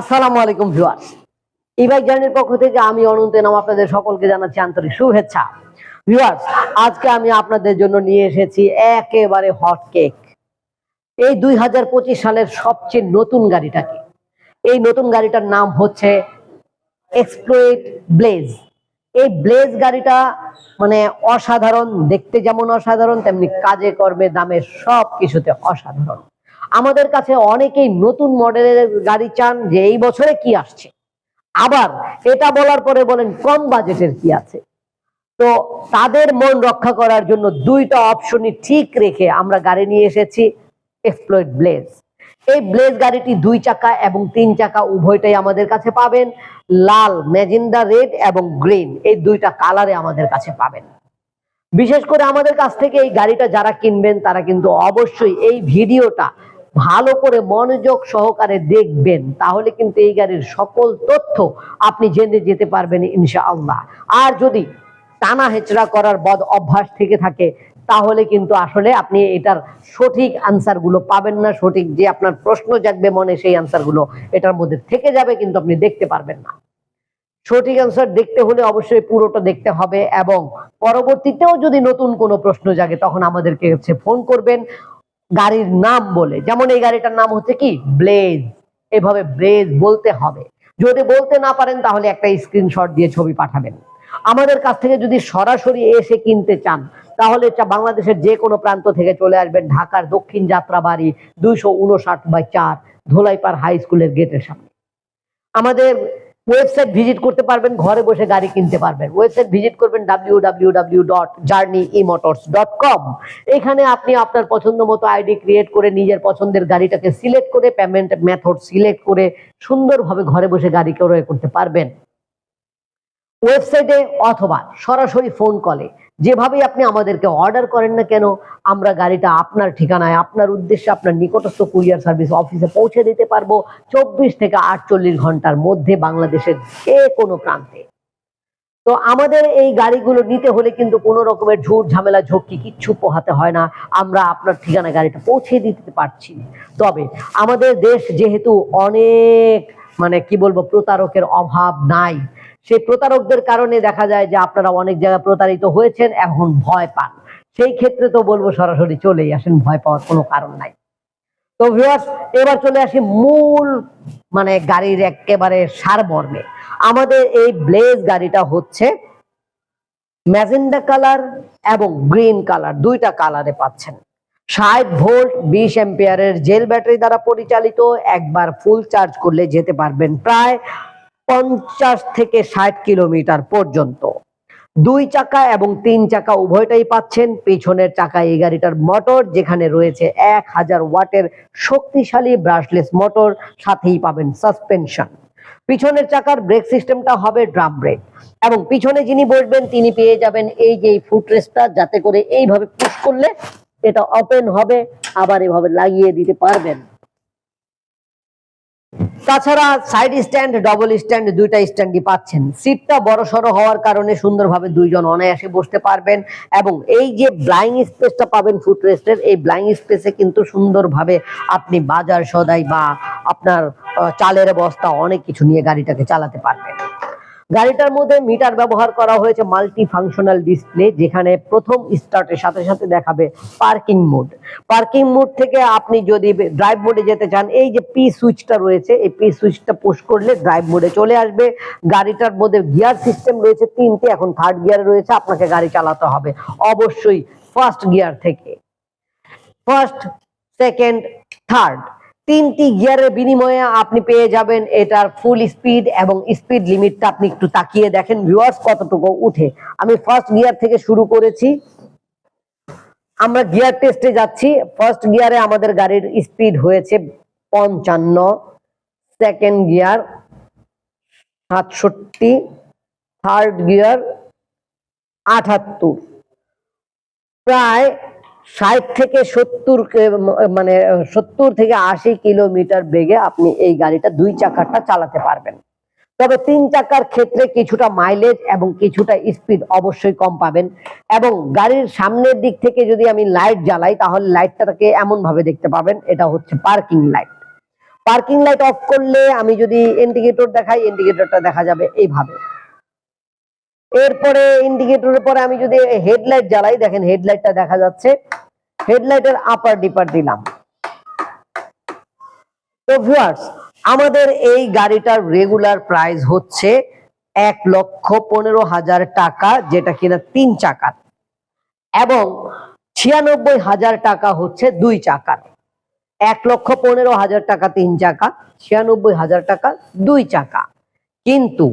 আসসালামু আলাইকুম ভিউয়ার্স। ইবাই জার্নির পক্ষ থেকে আমি অনন্ত নাম আপনাদের সকলকে জানাচ্ছি আন্তরিক শুভেচ্ছা। ভিউয়ার্স, আজকে আমি আপনাদের জন্য নিয়ে এসেছি একেবারে হট কেক এই দুই হাজার পঁচিশ সালের সবচেয়ে নতুন গাড়িটাকে। এই নতুন গাড়িটার নাম হচ্ছে এক্সপ্লোয়েট ব্লেজ এই ব্লেজ গাড়িটা মানে অসাধারণ, দেখতে যেমন অসাধারণ, তেমনি কাজে, কর্মে, দামে সব কিছুতে অসাধারণ। আমাদের কাছে অনেকেই নতুন মডেলের গাড়ি চান যে এই বছরে কি আসছে। আবার এটা বলার পরে বলেন, কম বাজেটের কি আছে? তো তাদের মন রক্ষা করার জন্য দুইটা অপশনই ঠিক রেখে আমরা গাড়ি নিয়ে এসেছি এক্সপ্লোয়েড ব্লেজ এই ব্লেজ গাড়িটি দুই চাকা এবং তিন চাকা উভয়টাই আমাদের কাছে পাবেন, লাল ম্যাজেন্ডা রেড এবং গ্রিন এই দুইটা কালারে আমাদের কাছে পাবেন। বিশেষ করে আমাদের কাছ থেকে এই গাড়িটা যারা কিনবেন, তারা কিন্তু অবশ্যই এই ভিডিওটা ভালো করে মনোযোগ সহকারে দেখবেন, তাহলে কিন্তু এই গাড়ির সকল তথ্য আপনি জেনে যেতে পারবেন ইনশাআল্লাহ। আর যদি টানা হেচড়া করার বদ অভ্যাস থেকে থাকে, তাহলে কিন্তু আসলে আপনি এটার সঠিক আনসারগুলো পাবেন না, সঠিক যে আপনার প্রশ্ন জাগবে মনে সেই আনসারগুলো এটার মধ্যে থেকে যাবে কিন্তু আপনি দেখতে পারবেন না। সঠিক অ্যান্সার দেখতে হলে অবশ্যই পুরোটা দেখতে হবে এবং পরবর্তীতেও যদি নতুন কোনো প্রশ্ন জাগে, তখন আমাদেরকে হচ্ছে ফোন করবেন। গাড়ির নাম বলে। যেমন এই গাড়িটার নাম হচ্ছে কি? ব্লেজ এভাবে ব্লেজ বলতে হবে। যদি বলতে না পারেন, তাহলে একটা স্ক্রিনশট দিয়ে ছবি পাঠাবেন। আমাদের কাছ থেকে যদি সরাসরি এসে কিনতে চান, তাহলে বাংলাদেশের যে কোনো প্রান্ত থেকে চলে আসবেন ঢাকার দক্ষিণ যাত্রাবাড়ি দুইশো উনষাট বাই চার ধোলাইপাড় হাই স্কুলের গেটের সামনে। আমাদের ওয়েবসাইট ভিজিট করতে পারবেন, ঘরে বসে গাড়ি কিনতে পারবেন। ওয়েবসাইট ভিজিট করবেন W W W dot journey emotors dot com এখানে আপনি আপনার পছন্দ মতো আইডি ক্রিয়েট করে নিজের পছন্দের গাড়িটাকে সিলেক্ট করে পেমেন্ট মেথড সিলেক্ট করে সুন্দরভাবে ঘরে বসে গাড়ি ক্রয় করতে পারবেন। ওয়েবসাইটে অথবা সরাসরি ফোন কলে যেভাবেই আপনি আমাদেরকে অর্ডার করেন না কেন, আমরা গাড়িটা আপনার ঠিকানায়, আপনার উদ্দেশ্যে আপনার নিকটস্থ কুরিয়ার সার্ভিস অফিসে পৌঁছে দিতে পারব চব্বিশ থেকে আটচল্লিশ ঘণ্টার মধ্যে বাংলাদেশের যে কোনো প্রান্তে। তো আমাদের এই গাড়িগুলো নিতে হলে কিন্তু কোনো রকমের ঝুট ঝামেলা ঝক্কি কিচ্ছু পোহাতে হয় না। আমরা আপনার ঠিকানা গাড়িটা পৌঁছে দিতে পারছি। তবে আমাদের দেশ যেহেতু অনেক মানে কি বলব, প্রতারকের অভাব নাই। সেই প্রতারকদের কারণে দেখা যায় যে আপনারা অনেক জায়গায় প্রতারিত হয়েছেন, এখন ভয় পান। সেই ক্ষেত্রে তো বলব সরাসরি চলেই আসেন, ভয় পাওয়ার কোনো কারণ নাই। তো ভিউয়ার্স এবার চলে আসি মূল মানে গাড়ির একেবারে সারমর্মে। আমাদের এই ব্লেজ গাড়িটা হচ্ছে ম্যাজেন্ডা কালার এবং গ্রিন কালার, দুইটা কালারে পাচ্ছেন। ষাট ভোল্ট, বিশ এম্পিয়ারের জেল ব্যাটারি দ্বারা পরিচালিত, একবার ফুল চার্জ করলে যেতে পারবেন প্রায় পঞ্চাশ থেকে ষাট কিলোমিটার পর্যন্ত। দুই চাকা এবং তিন চাকা উভয়টাই পাচ্ছেন। পিছনের চাকা এই গাড়িটার মোটর যেখানে রয়েছে এক হাজার ওয়াটের শক্তিশালী ব্রাশলেস মোটর সাথেই পাবেন সাসপেনশন পিছনের চাকার ব্রেক সিস্টেমটা হবে ড্রাম ব্রেক এবং পিছনে যিনি বসবেন, তিনি পেয়ে যাবেন এই যে ফুটরেস্টটা যাতে করে এইভাবে পুশ করলে এটা ওপেন হবে, আবার এভাবে লাগিয়ে দিতে পারবেন। তাছাড়া সাইড স্ট্যান্ড ডবল স্ট্যান্ড দুইটা স্ট্যান্ডই পাচ্ছেন। সিটটা বড় সড়ো হওয়ার কারণে সুন্দরভাবে দুইজন অনায়াসে বসতে পারবেন এবং এই যে ব্লাইং স্পেসটা পাবেন ফুটরেস্টের এই ব্লাইং স্পেসে কিন্তু সুন্দরভাবে আপনি বাজার সদাই বা আপনার চালের বস্তা, অনেক কিছু নিয়ে গাড়িটাকে চালাতে পারবেন। গাড়িটার মধ্যে মিটার ব্যবহার করা হয়েছে মাল্টি ফাংশনাল ডিসপ্লে যেখানে প্রথম স্টার্টের সাথে সাথে দেখাবে পার্কিং মোড পার্কিং মোড থেকে আপনি যদি ড্রাইভ মোডে যেতে চান, এই যে পি সুইচটা রয়েছে, এই পি সুইচটা পুশ করলে ড্রাইভ মোডে চলে আসবে। গাড়িটার মধ্যে গিয়ার সিস্টেম রয়েছে তিনটে, এখন থার্ড গিয়ারে রয়েছে, আপনাকে গাড়ি চালাতে হবে অবশ্যই ফার্স্ট গিয়ার থেকে। ফার্স্ট সেকেন্ড থার্ড তিনটি গিয়ারের বিনিময়ে আপনি পেয়ে যাবেন এটার ফুল স্পিড এবং স্পিড লিমিটটা আপনি একটু তাকিয়ে দেখেন ভিউয়ার্স কতটুকু উঠে। আমি ফার্স্ট গিয়ার থেকে শুরু করেছি। আমরা গিয়ার টেস্টে যাচ্ছি। ফার্স্ট গিয়ারে আমাদের গাড়ির স্পিড হয়েছে পঞ্চান্ন। সেকেন্ড গিয়ার সাতষট্টি। থার্ড গিয়ার আটাত্তর। প্রায় ষাট থেকে সত্তর মানে সত্তর থেকে আশি কিলোমিটার বেগে আপনি এই গাড়িটা দুই চাকাটা চালাতে পারবেন। তবে তিন চাকার ক্ষেত্রে কিছুটা মাইলেজ এবং কিছুটা স্পিড অবশ্যই কম পাবেন এবং গাড়ির সামনের দিক থেকে যদি আমি লাইট জ্বালাই, তাহলে লাইটটাকে এমন ভাবে দেখতে পাবেন, এটা হচ্ছে parking light parking light off করলে আমি যদি ইন্ডিকেটর দেখাই ইন্ডিকেটরটা দেখা যাবে এইভাবে। এরপরে ইন্ডিকেটরের পরে আমি যদি হেডলাইট জ্বালাই, দেখেন হেডলাইটটা দেখা যাচ্ছে। হেডলাইটের আপার ডিপার দিলাম। তো ভিউয়ার্স আমাদের এই গাড়িটার রেগুলার প্রাইস হচ্ছে এক লক্ষ পনেরো হাজার টাকা, যেটা কিনা তিন চাকার। এবং ছিয়ানব্বই হাজার টাকা হচ্ছে দুই চাকার। এক লক্ষ পনেরো হাজার টাকা তিন চাকা, ছিয়ানব্বই হাজার টাকা দুই চাকা। কিন্তু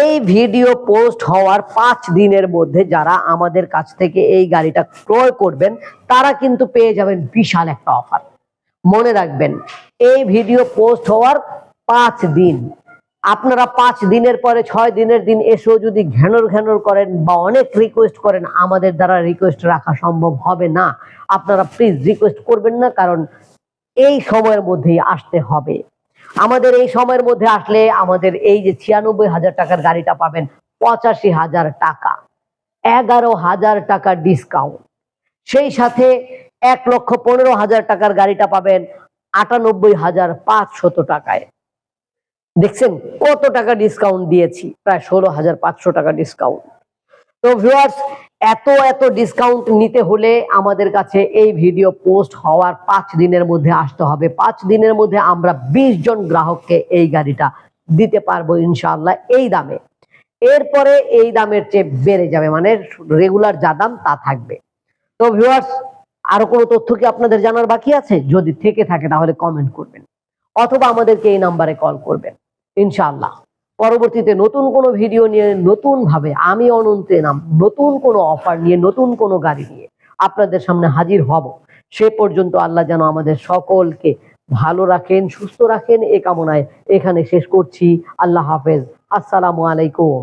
এই ভিডিও পোস্ট হওয়ার পাঁচ দিনের মধ্যে যারা আমাদের কাছ থেকে এই গাড়িটা ক্রয় করবেন, তারা কিন্তু পেয়ে যাবেন বিশাল একটা অফার। মনে রাখবেন, এই ভিডিও পোস্ট হওয়ার পাঁচ দিন। আপনারা পাঁচ দিনের পরে ছয় দিনের দিন এসেও যদি ঘ্যানর ঘ্যানর করেন বা অনেক রিকোয়েস্ট করেন, আমাদের দ্বারা রিকোয়েস্ট রাখা সম্ভব হবে না। আপনারা প্লিজ রিকোয়েস্ট করবেন না, কারণ এই সময়ের মধ্যেই আসতে হবে। আমাদের এই সময়ের মধ্যে আসলে আমাদের এই যে ছিয়ানব্বই হাজার টাকার গাড়িটা পাবেন, পঁচাশি হাজার টাকা, এগারো হাজার টাকা ডিসকাউন্ট সেই সাথে এক লক্ষ পনেরো হাজার টাকার গাড়িটা পাবেন, আটানব্বই হাজার পাঁচশত টাকায়। দেখছেন কত টাকা ডিসকাউন্ট দিয়েছি? প্রায় ষোলো হাজার পাঁচশো টাকা ডিসকাউন্ট তো ভিউয়ার্স এত এত ডিসকাউন্ট নিতে হলে আমাদের কাছে এই ভিডিও পোস্ট হওয়ার পাঁচ দিনের মধ্যে আসতে হবে। পাঁচ দিনের মধ্যে আমরা বিশ জন গ্রাহককে এই গাড়িটা দিতে পারব ইনশাআল্লাহ এই দামে। এরপরে এই দামের চেয়ে বেড়ে যাবে মানে রেগুলার যা দাম তা থাকবে। তো ভিউয়ার্স আরও কোনো তথ্য কি আপনাদের জানার বাকি আছে? যদি থেকে থাকে তাহলে কমেন্ট করবেন। অথবা আমাদেরকে এই নাম্বারে কল করবেন, ইনশাআল্লাহ। পরবর্তীতে নতুন কোনো ভিডিও নিয়ে নতুন ভাবে আমি অনন্তে নাম, নতুন কোনো অফার নিয়ে, নতুন কোনো গাড়ি নিয়ে আপনাদের সামনে হাজির হব। সে পর্যন্ত আল্লাহ যেন আমাদের সকলকে ভালো রাখেন, সুস্থ রাখেন, এ কামনায় এখানে শেষ করছি। আল্লাহ হাফেজ। আসসালামু আলাইকুম।